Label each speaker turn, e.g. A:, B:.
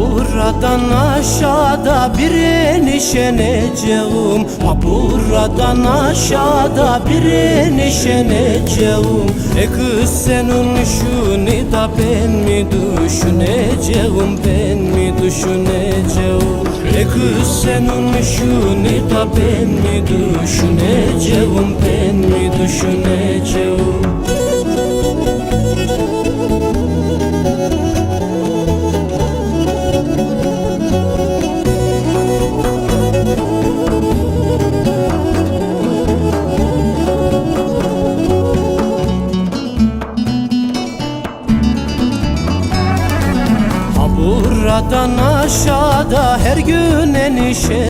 A: buradan aşağıda bir enişeneceğim. Ma buradan aşağıda bir enişeneceğim. E kız senin şunu da ben mi düşüneceğim? Ben mi düşüneceğim? E kız senin şunu da ben mi düşüneceğim? Ben mi düşüneceğim? Buradan aşağıda her gün enişe